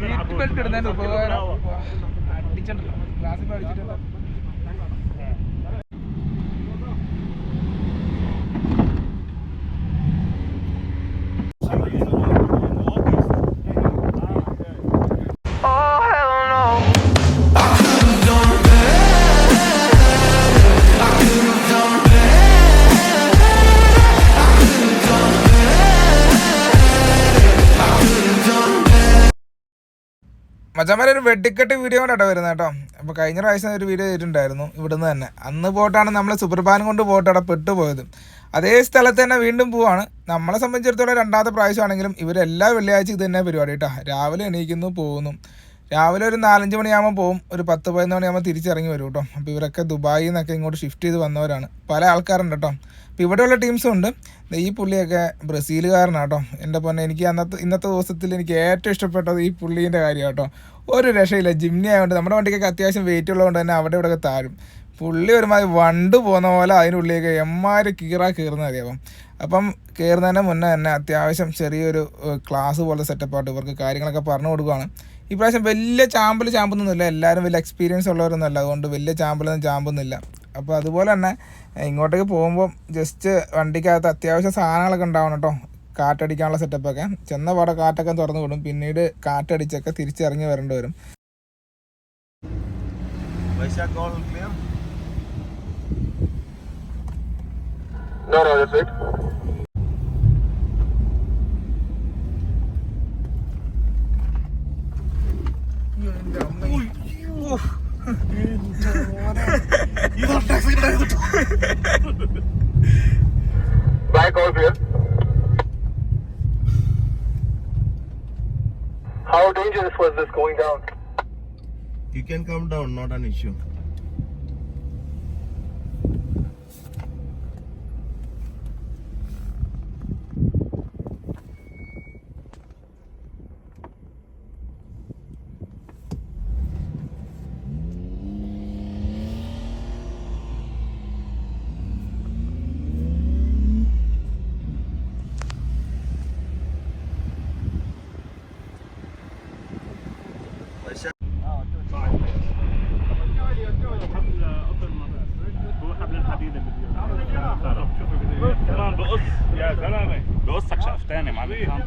Seat belt ഇടുന്നതിന്റെ ഉപകാരം. അടിച്ചിട്ടുണ്ടല്ലോ. ഗ്ലാസ്സിൽ അടിച്ചിട്ടുണ്ടല്ലോ മച്ചന്മാരെ ഒരു വെടിക്കെട്ട് വീഡിയോ കൊണ്ടാണ് വരുന്നത് കേട്ടോ. അപ്പോൾ കഴിഞ്ഞ പ്രാവശ്യം ഒരു വീഡിയോ ചെയ്തിട്ടുണ്ടായിരുന്നു ഇവിടുന്ന് തന്നെ. അന്ന് പോയിട്ടാണ് നമ്മൾ സുപ്രഭാനം കൊണ്ട് പോയിട്ട് അവിടെ പെട്ടുപോയത്. അതേ സ്ഥലത്ത് തന്നെ വീണ്ടും പോവാണ്. നമ്മളെ സംബന്ധിച്ചിടത്തോളം രണ്ടാമത്തെ പ്രാവശ്യമാണെങ്കിലും ഇവരെല്ലാ വെള്ളിയാഴ്ച ഇത് തന്നെ പരിപാടി കേട്ടോ. രാവിലെ എണീക്കുന്നു പോകുന്നു. രാവിലെ ഒരു നാലഞ്ച് മണിയാകുമ്പോൾ പോകും ഒരു പത്ത് പതിനൊന്ന് മണിയാകുമ്പോൾ തിരിച്ചിറങ്ങി വരും കേട്ടോ. അപ്പോൾ ഇവരൊക്കെ ദുബായിൽ നിന്നൊക്കെ ഇങ്ങോട്ട് ഷിഫ്റ്റ് ചെയ്ത് വന്നവരാണ്. പല ആൾക്കാരുണ്ട് കേട്ടോ. അപ്പോൾ ഇവിടെയുള്ള ടീംസും ഉണ്ട്. ഈ പുള്ളിയൊക്കെ ബ്രസീലുകാരനാണ് കേട്ടോ എന്റെ പൊന്നെ എനിക്ക് അന്നത്തെ ഇന്നത്തെ ദിവസത്തിൽ എനിക്ക് ഏറ്റവും ഇഷ്ടപ്പെട്ടത് ഈ പുള്ളീന്റെ കാര്യം കേട്ടോ ഒരു രക്ഷയില്ല ജിംനി ആയതുകൊണ്ട് നമ്മുടെ വണ്ടിക്കൊക്കെ അത്യാവശ്യം വെയിറ്റ് ഉള്ളതുകൊണ്ട് തന്നെ അവിടെ ഇവിടെയൊക്കെ താഴും. പുള്ളി ഒരുമാതിരി വണ്ട് പോകുന്ന പോലെ അതിനുള്ളിലേക്ക് എമ്മാര് കീറാ കീറുന്ന അറിയാം അപ്പം. കയറുന്നതിന് മുന്നേ തന്നെ അത്യാവശ്യം ചെറിയൊരു ക്ലാസ് പോലെ സെറ്റപ്പായിട്ട് ഇവർക്ക് കാര്യങ്ങളൊക്കെ പറഞ്ഞു കൊടുക്കുകയാണ് ഇപ്രാവശ്യം വലിയ ചാമ്പൽ ചാമ്പൊന്നുമില്ല. എല്ലാവരും വലിയ എക്സ്പീരിയൻസ് ഉള്ളവരൊന്നുമല്ല. അതുകൊണ്ട് വലിയ ചാമ്പലൊന്നും ചാമ്പൊന്നുമില്ല. അപ്പോൾ അതുപോലെ തന്നെ ഇങ്ങോട്ടേക്ക് പോകുമ്പോൾ ജസ്റ്റ് വണ്ടിക്കകത്ത് അത്യാവശ്യം സാധനങ്ങളൊക്കെ ഉണ്ടാവണം കേട്ടോ കാറ്റടിക്കാനുള്ള സെറ്റപ്പൊക്കെ ചെന്ന പാടെ കാറ്റൊക്കെ തുറന്നു വിടും പിന്നീട് കാറ്റടിച്ചൊക്കെ തിരിച്ചിറങ്ങി വരേണ്ടി വരും Oof. all clear? No, no, that's it. Back all clear. How dangerous was this going down? You can come down, not an issue. بقص يا زلمه بقصك شقفتاني معلم.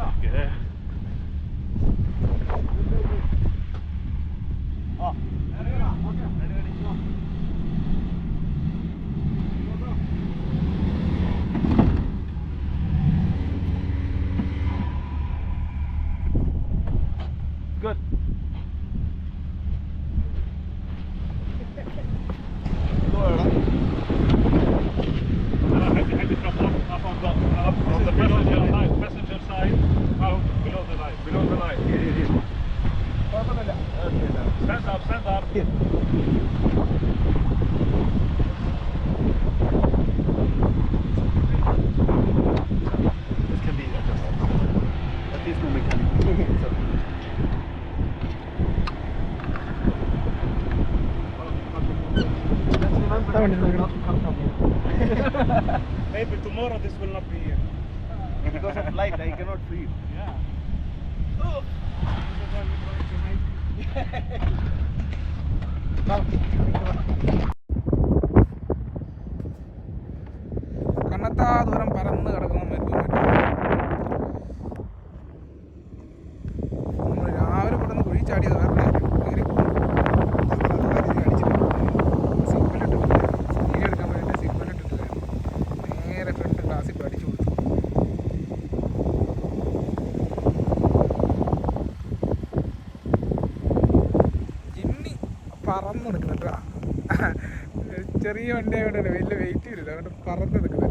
Tomorrow this will not be ചെറിയ വണ്ടി ആയതുകൊണ്ട് തന്നെ വലിയ വെയിറ്റ് ഇല്ല. അതുകൊണ്ട് പറന്ന് നിൽക്കുന്നത്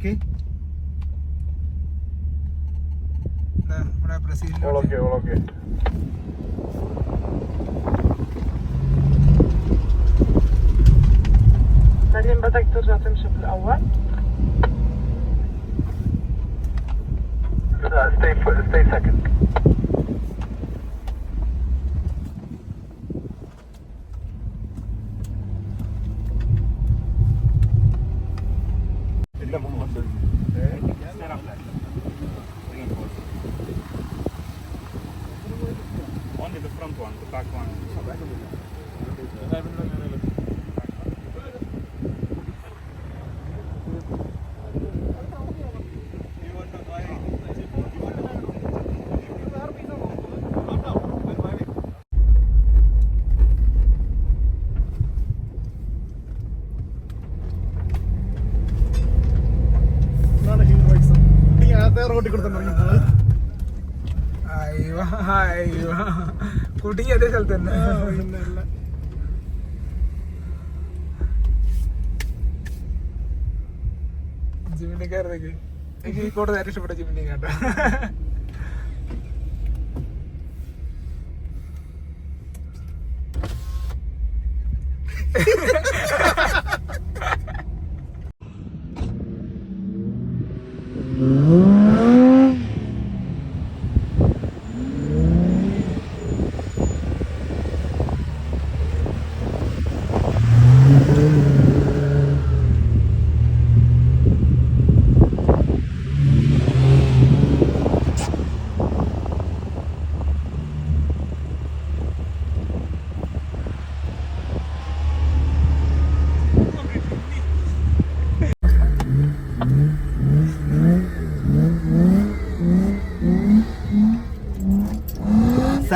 പൈസ ഗോളോക്കി ദാ നമ്മുടെ ബ്രസീലിന്റെ All okay, all okay. بعدين بدك ترجع تمشي بالأول Uh, stay, for, stay second. റോട്ടിൽ കൊടുത്തു അയ്യോ അയ്യോ. കുടുങ്ങി അതേ സ്ഥലത്ത് തന്നെ. എനിക്ക് ഈ കോട്ട് നേരെ ഇഷ്ടപ്പെട്ട ജിമിനി കേട്ടോ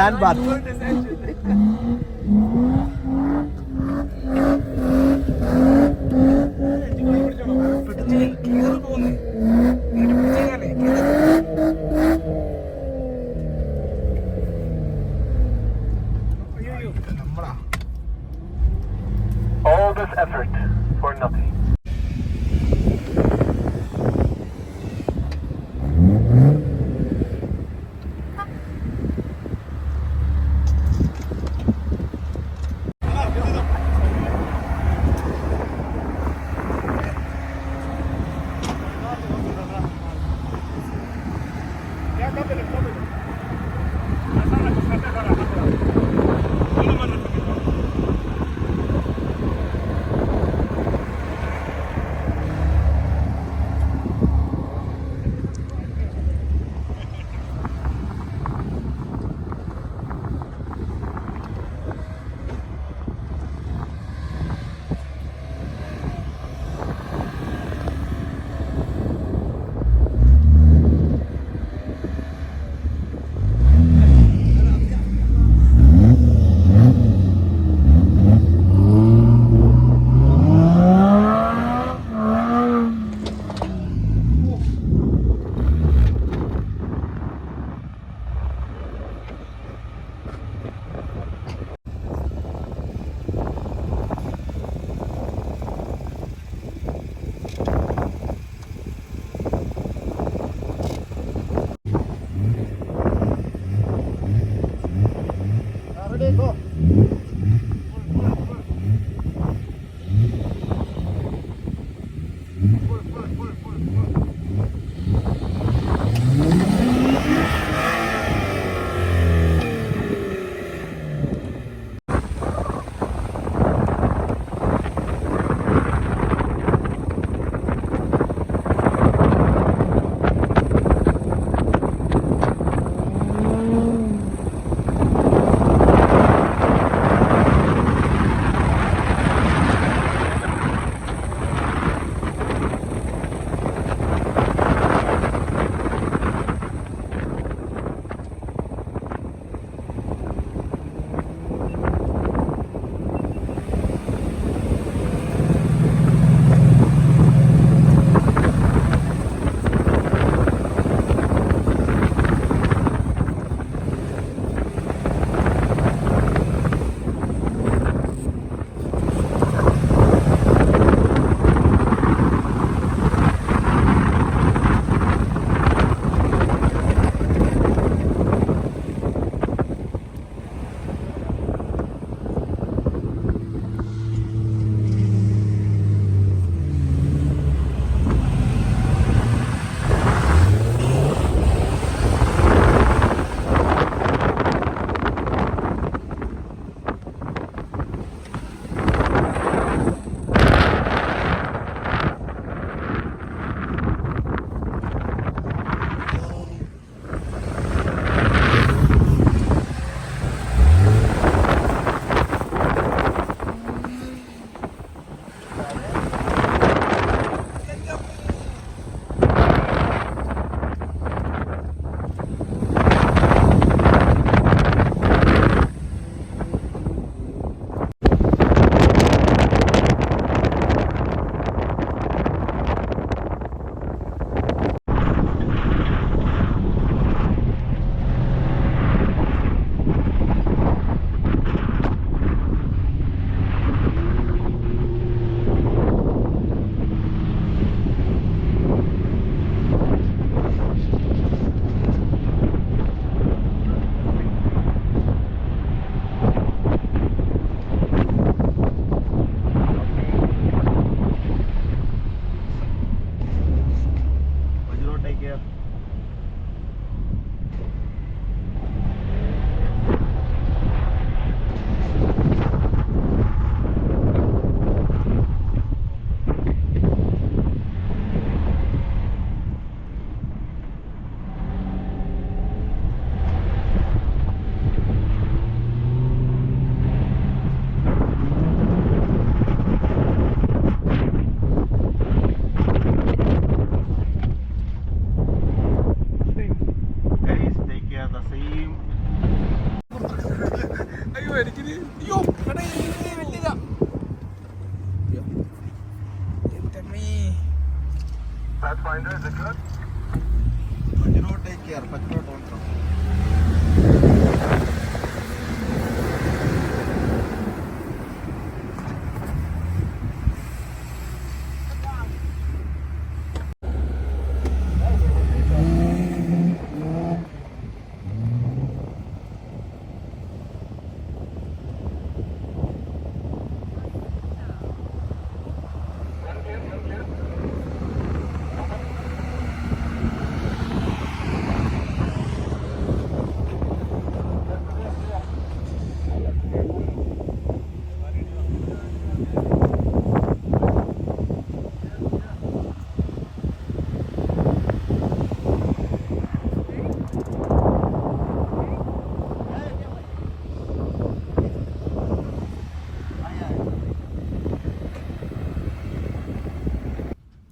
sand bath All this effort for nothing.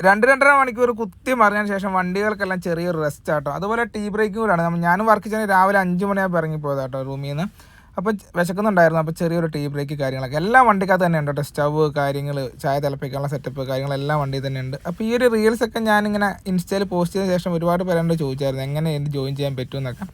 രണ്ട് രണ്ടര മണിക്കൂർ കുത്തി മറിഞ്ഞതിന് ശേഷം വണ്ടികൾക്കെല്ലാം ചെറിയൊരു റെസ്റ്റ് ആട്ടോ. അതുപോലെ ടീ ബ്രേക്കും നമ്മൾ ഞാനും വർക്ക് ചെയ്യുന്ന രാവിലെ അഞ്ച് മണിയാകുമ്പോൾ ഇറങ്ങിപ്പോയത് കേട്ടോ റൂമിൽ നിന്ന് അപ്പോൾ വിശക്കുന്നുണ്ടായിരുന്നു. അപ്പോൾ ചെറിയൊരു ടീ ബ്രേക്ക് കാര്യങ്ങളൊക്കെ. എല്ലാ വണ്ടിക്കകത്ത് തന്നെ ഉണ്ട് കേട്ടോ സ്റ്റവ് കാര്യങ്ങൾ ചായ തിളപ്പിക്കാനുള്ള സെറ്റപ്പ് കാര്യങ്ങളെല്ലാം വണ്ടിയിൽ തന്നെ ഉണ്ട്. അപ്പോൾ ഈ ഒരു റീൽസൊക്കെ ഞാനിങ്ങനെ ഇൻസ്റ്റയിൽ പോസ്റ്റ് ചെയ്ത ശേഷം ഒരുപാട് പേരുണ്ട് ചോദിച്ചായിരുന്നു എങ്ങനെ എനിക്ക് ജോയിൻ ചെയ്യാൻ പറ്റുമെന്നൊക്കെ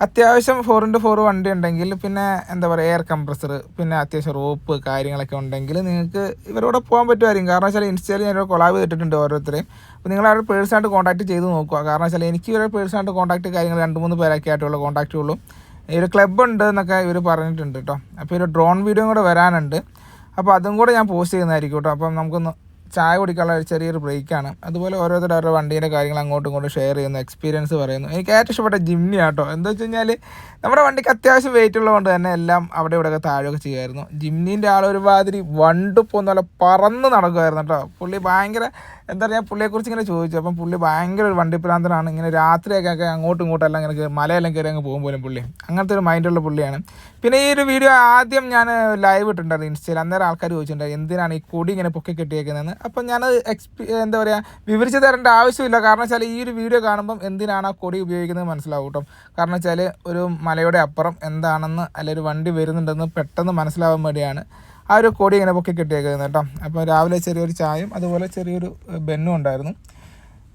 അത്യാവശ്യം ഫോർ ഇന്റു ഫോർ വണ്ടി ഉണ്ടെങ്കിൽ പിന്നെ എന്താ പറയുക എയർ കംപ്രസർ പിന്നെ അത്യാവശ്യം റോപ്പ് കാര്യങ്ങളൊക്കെ ഉണ്ടെങ്കിൽ നിങ്ങൾക്ക് ഇവരോട് പോകാൻ പറ്റുമായിരിക്കും. കാരണം വെച്ചാൽ ഇൻസ്റ്റയിൽ ഞാൻ കൊളാബ് ചെയ്തിട്ടുണ്ട് ഓരോരുത്തരെയും. അപ്പോൾ നിങ്ങൾ അവരുടെ പേഴ്സണായിട്ട് കോൺടാക്ട് ചെയ്ത് നോക്കുക. കാരണം വെച്ചാൽ എനിക്ക് ഇവരുടെ പേഴ്സണായിട്ട് കോൺടാക്ട് കാര്യങ്ങൾ രണ്ട് മൂന്ന് പേരൊക്കെ ആയിട്ടുള്ള കോൺടാക്റ്റ് ഉള്ളൂ. ഒരു ക്ലബ്ബ് ഉണ്ട് എന്നൊക്കെ ഇവർ പറഞ്ഞിട്ടുണ്ട് കേട്ടോ അപ്പോൾ ഒരു ഡ്രോൺ വീഡിയോ കൂടെ വരാനുണ്ട്. അപ്പോൾ അതും കൂടെ ഞാൻ പോസ്റ്റ് ചെയ്യുന്നതായിരിക്കും കേട്ടോ അപ്പം നമുക്കൊന്ന് ചായ കുടിക്കാനുള്ള ചെറിയൊരു ബ്രേക്കാണ്. അതുപോലെ ഓരോരുത്തർ അവരുടെ വണ്ടീന്റെ കാര്യങ്ങൾ അങ്ങോട്ടും ഇങ്ങോട്ടും ഷെയർ ചെയ്യുന്നു എക്സ്പീരിയൻസ് പറയുന്നു. എനിക്ക് ഏറ്റവും ഇഷ്ടപ്പെട്ട ജിംനി ആട്ടോ. എന്താ വെച്ച് കഴിഞ്ഞാൽ നമ്മുടെ വണ്ടിക്ക് അത്യാവശ്യം വെയിറ്റ് ഉള്ളതുകൊണ്ട് തന്നെ എല്ലാം അവിടെ ഇവിടെയൊക്കെ താഴെയൊക്കെ ചെയ്യുമായിരുന്നു. ജിംനീന്റെ ആൾ ഒരുമാതിരി വണ്ട് പോകുന്ന പോലെ പറന്ന് നടക്കുമായിരുന്നു കേട്ടോ. പുള്ളി ഭയങ്കര എന്താ പറയുക പുള്ളിയെക്കുറിച്ച് ഇങ്ങനെ ചോദിച്ചു. അപ്പം പുള്ളി ഭയങ്കര ഒരു വണ്ടിപ്രാന്തനാണ് ഇങ്ങനെ രാത്രിയൊക്കെ അങ്ങോട്ടും ഇങ്ങോട്ടും എല്ലാം ഇങ്ങനെ മലയെല്ലാം കയറി അങ്ങ് പോകും പോലും പുള്ളി അങ്ങനത്തെ ഒരു മൈൻഡുള്ള പുള്ളിയാണ്. പിന്നെ ഈ ഒരു വീഡിയോ ആദ്യം ഞാൻ ലൈവ് ഇട്ടിട്ടുണ്ടായിരുന്നു ഇൻസ്റ്റയിൽ. അന്നേരം ആൾക്കാർ ചോദിച്ചിട്ടുണ്ടായി എന്തിനാണ് ഈ കൊടി ഇങ്ങനെ പൊക്കി കെട്ടിയേക്കുന്നതെന്ന്? അപ്പം ഞാൻ എന്താ പറയുക വിവരിച്ച് തരേണ്ട ആവശ്യമില്ല. കാരണം വെച്ചാൽ ഈ ഒരു വീഡിയോ കാണുമ്പം എന്തിനാണ് ആ കൊടി ഉപയോഗിക്കുന്നത് മനസ്സിലാവും കേട്ടോ. കാരണം വെച്ചാൽ ഒരു മലയുടെ അപ്പുറം എന്താണെന്ന് അല്ലെങ്കിൽ ഒരു വണ്ടി വരുന്നുണ്ടെന്ന് പെട്ടെന്ന് മനസ്സിലാവാൻ വേണ്ടിയാണ്. ആ ഒരു കൊടി ഇങ്ങനെ പൊക്കി കിട്ടിയേക്കുന്നത് കേട്ടോ. അപ്പോൾ രാവിലെ ചെറിയൊരു ചായയും അതുപോലെ ചെറിയൊരു ബെന്നും ഉണ്ടായിരുന്നു.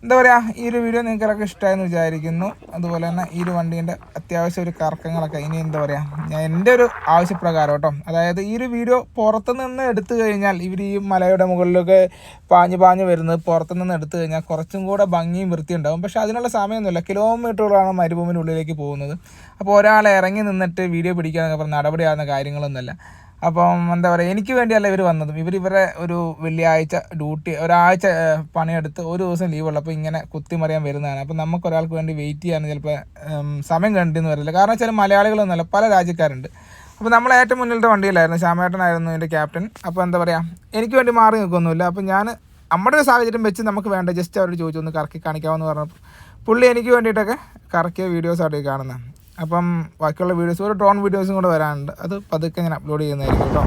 എന്താ പറയുക ഈ ഒരു വീഡിയോ നിങ്ങൾക്കൊക്കെ ഇഷ്ടമായെന്ന് വിചാരിക്കുന്നു. അതുപോലെ തന്നെ ഈ ഒരു വണ്ടീന്റെ അത്യാവശ്യം ഒരു കറക്കങ്ങളൊക്കെ ഇനി എന്താ പറയുക ഞാൻ എന്റെ ഒരു ആവശ്യപ്രകാരം കേട്ടോ. അതായത് ഈ ഒരു വീഡിയോ പുറത്തു നിന്ന് എടുത്തു കഴിഞ്ഞാൽ ഇവർ ഈ മലയുടെ മുകളിലൊക്കെ പാഞ്ഞു പാഞ്ഞ് വരുന്നത് പുറത്തു നിന്ന് എടുത്തു കഴിഞ്ഞാൽ കുറച്ചും കൂടെ ഭംഗിയും വൃത്തിയുണ്ടാകും പക്ഷേ അതിനുള്ള സമയമൊന്നുമില്ല. കിലോമീറ്ററുകളാണ് മരുഭൂമിന്റെ ഉള്ളിലേക്ക് പോകുന്നത്. അപ്പോൾ ഒരാൾ ഇറങ്ങി നിന്നിട്ട് വീഡിയോ പിടിക്കുക എന്നൊക്കെ പറഞ്ഞ നടപടിയാകുന്ന കാര്യങ്ങളൊന്നുമല്ല. അപ്പം എന്താ പറയുക എനിക്ക് വേണ്ടിയല്ല ഇവർ വന്നതും. ഇവർ ഇവരെ ഒരു വെള്ളിയാഴ്ച ഡ്യൂട്ടി ഒരാഴ്ച പണിയെടുത്ത് ഒരു ദിവസം ലീവ് ഉള്ളപ്പോൾ ഇങ്ങനെ കുത്തിമറിയാൻ വരുന്നതാണ്. അപ്പം നമുക്ക് ഒരാൾക്ക് വേണ്ടി വെയിറ്റ് ചെയ്യാൻ ചിലപ്പോൾ സമയം കണ്ടിന്ന് വരില്ല. കാരണം വെച്ചാൽ മലയാളികളൊന്നുമല്ല പല രാജ്യക്കാരുണ്ട്. അപ്പോൾ നമ്മൾ ഏറ്റവും മുന്നിലത്തെ വണ്ടിയിലായിരുന്നു ശ്യാമേട്ടനായിരുന്നു എന്റെ ക്യാപ്റ്റൻ അപ്പോൾ എന്താ പറയുക എനിക്ക് വേണ്ടി മാറി നിൽക്കൊന്നുമില്ല. അപ്പോൾ ഞാൻ നമ്മുടെ ഒരു സാഹചര്യം വെച്ച് നമുക്ക് വേണ്ട ജസ്റ്റ് അവരോട് ചോദിച്ചു ഒന്ന് കറക്കി കാണിക്കാമെന്ന് പറഞ്ഞപ്പോൾ പുള്ളി എനിക്ക് വേണ്ടിയിട്ടൊക്കെ കറക്കിയ അവിടെ കാണുന്നത് അപ്പം ബാക്കിയുള്ള വീഡിയോസ് ഒരു ഡ്രോൺ വീഡിയോസും കൂടെ വരാനുണ്ട്. അത് പതുക്കെ ഞാൻ അപ്ലോഡ് ചെയ്യുന്നതായിരിക്കും കേട്ടോ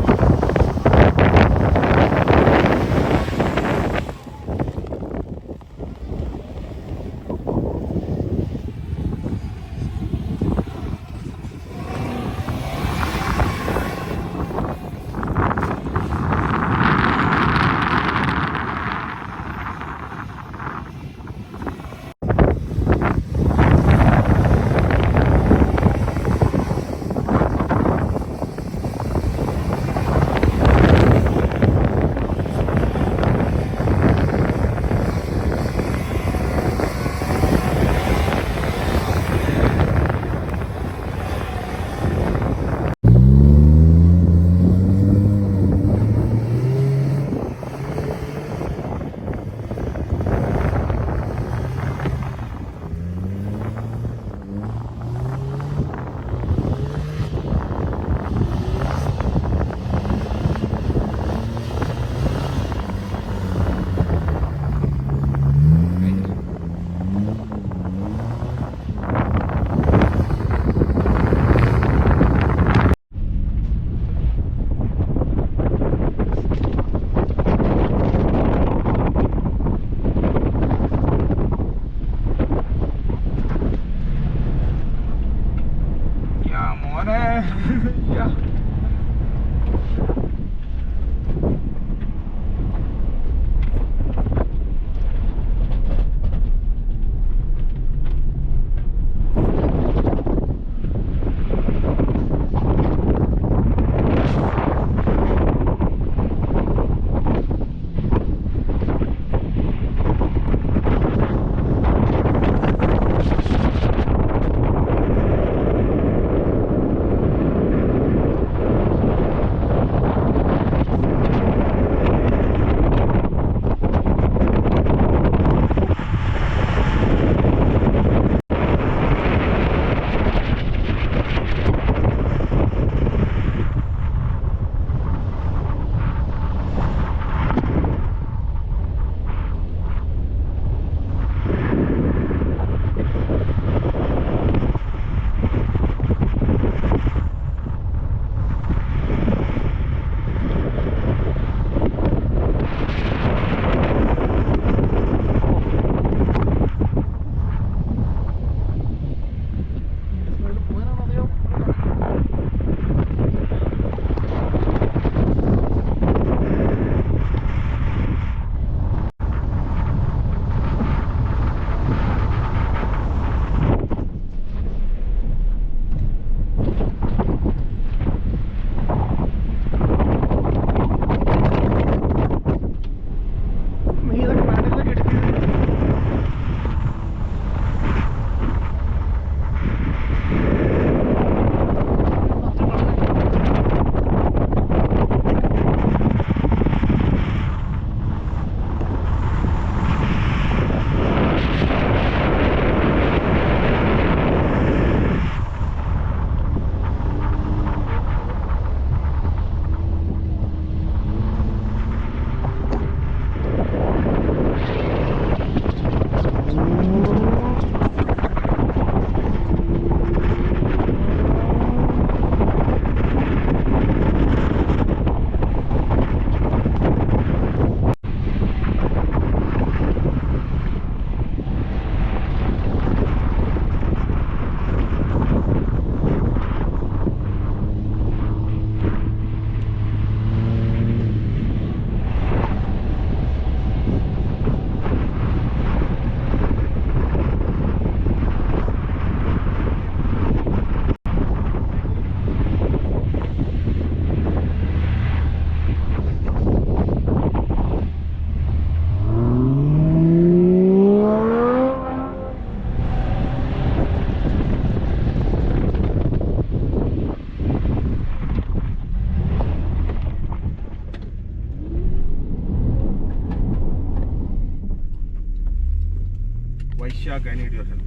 കഴിഞ്ഞ വീഡിയോസ്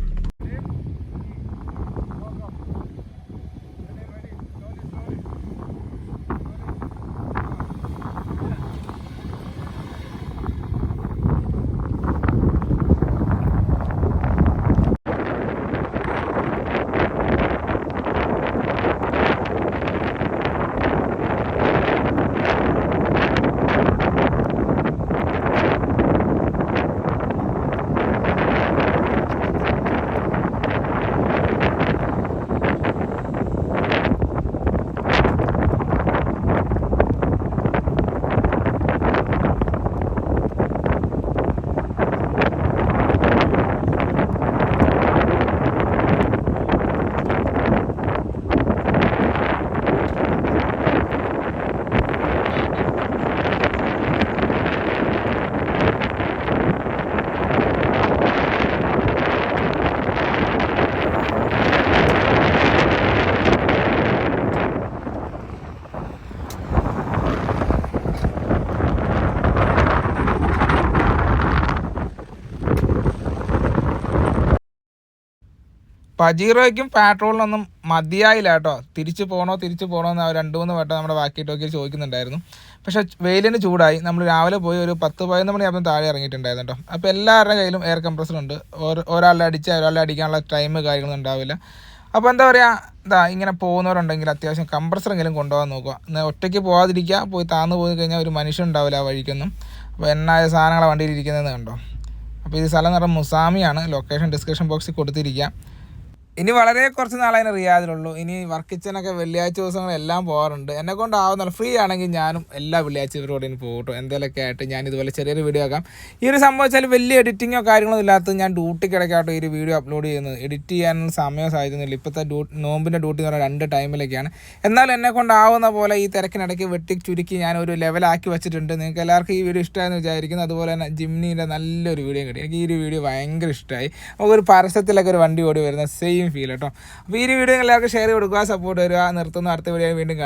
പജീറോയ്ക്കും പാട്രോളിനൊന്നും മതിയായില്ല കേട്ടോ. തിരിച്ചു പോകണോ തിരിച്ചു പോകണോ എന്ന് രണ്ടു മൂന്ന് വട്ടം നമ്മുടെ ബാക്കി ടോക്കിൽ ചോദിക്കുന്നുണ്ടായിരുന്നു. പക്ഷെ വെയിലിന് ചൂടായി. നമ്മൾ രാവിലെ പോയി ഒരു പത്ത് പതിനൊന്ന് മണിയാകുമ്പോൾ താഴെ ഇറങ്ങിയിട്ടുണ്ടായിരുന്നു കേട്ടോ. അപ്പോൾ എല്ലാവരുടെ കയ്യിലും എയർ കംപ്രസർ ഉണ്ട്. ഒരാളെ ഒരാളുടെ ഒരാളെ ഒരാളുടെ അടിക്കാനുള്ള ടൈം കാര്യങ്ങളൊന്നും ഉണ്ടാവില്ല. അപ്പോൾ എന്താ പറയുക ഇതാ ഇങ്ങനെ പോകുന്നവരുണ്ടെങ്കിൽ അത്യാവശ്യം കംപ്രസറെങ്കിലും കൊണ്ടുപോകാൻ നോക്കുക. എന്നാൽ ഒറ്റയ്ക്ക് പോകാതിരിക്കുക. പോയി താന്നു പോയി കഴിഞ്ഞാൽ ഒരു മനുഷ്യൻ ഉണ്ടാവില്ല ആ വഴിക്കൊന്നും. അപ്പോൾ എന്നായ സാധനങ്ങളെ വണ്ടിയിൽ ഇരിക്കുന്നതെന്ന് കണ്ടോ. അപ്പോൾ ഈ സ്ഥലം പറഞ്ഞാൽ മുസാമിയാണ്. ലൊക്കേഷൻ ഡിസ്ക്രിപ്ഷൻ ബോക്സിൽ കൊടുത്തിരിക്കുക. ഇനി വളരെ കുറച്ച് നാളതിന് റിയാദിലുള്ളൂ. ഇനി വർക്ക് കിച്ചനൊക്കെ വെള്ളിയാഴ്ച ദിവസങ്ങളെല്ലാം പോകാറുണ്ട്. എന്നെ കൊണ്ടാവുന്നില്ല ഫ്രീ ആണെങ്കിൽ ഞാനും എല്ലാ വെള്ളിയാഴ്ച ഇനി പോകട്ടോ. എന്തെങ്കിലുമൊക്കെ ആയിട്ട് ഞാൻ ഇതുപോലെ ചെറിയൊരു വീഡിയോ ആക്കാം. ഈ ഒരു സംഭവം വെച്ചാൽ വലിയ എഡിറ്റിങ്ങോ കാര്യങ്ങളോ ഇല്ലാത്തത് ഞാൻ ഡ്യൂട്ടിക്കിടക്കാട്ടോ ഈ ഒരു വീഡിയോ അപ്ലോഡ് ചെയ്യുന്നത്. എഡിറ്റ് ചെയ്യാനുള്ള സമയം സാധിക്കുന്നില്ല. ഇപ്പോഴത്തെ ഡ്യൂ നോമ്പിന്റെ ഡ്യൂട്ടി എന്ന് പറഞ്ഞാൽ രണ്ട് ടൈമിലൊക്കെയാണ് എന്നാലും എന്നെ കൊണ്ടാവുന്ന പോലെ ഈ തിരക്കിനിടയ്ക്ക് വെട്ടി ചുരുക്കി ഞാൻ ഒരു ലെവലാക്കി വെച്ചിട്ടുണ്ട്. നിങ്ങൾക്ക് എല്ലാവർക്കും ഈ വീഡിയോ ഇഷ്ടമായെന്ന് വിചാരിക്കുന്നു. അതുപോലെ തന്നെ ജിംനിയുടെ നല്ലൊരു വീഡിയോ കിട്ടി എനിക്ക് ഈ ഒരു വീഡിയോ ഭയങ്കര ഇഷ്ടമായി. നമുക്കൊരു പരസ്യത്തിലൊക്കെ ഒരു വണ്ടി ഓടി വരുന്ന സെയിം ഫീൽ കേട്ടോ. അപ്പോൾ ഈ ഒരു വീഡിയോ എല്ലാവർക്കും ഷെയർ കൊടുക്കുക സപ്പോർട്ട് തരിക നിർത്തുന്നു. അടുത്ത വീഡിയോ വീണ്ടും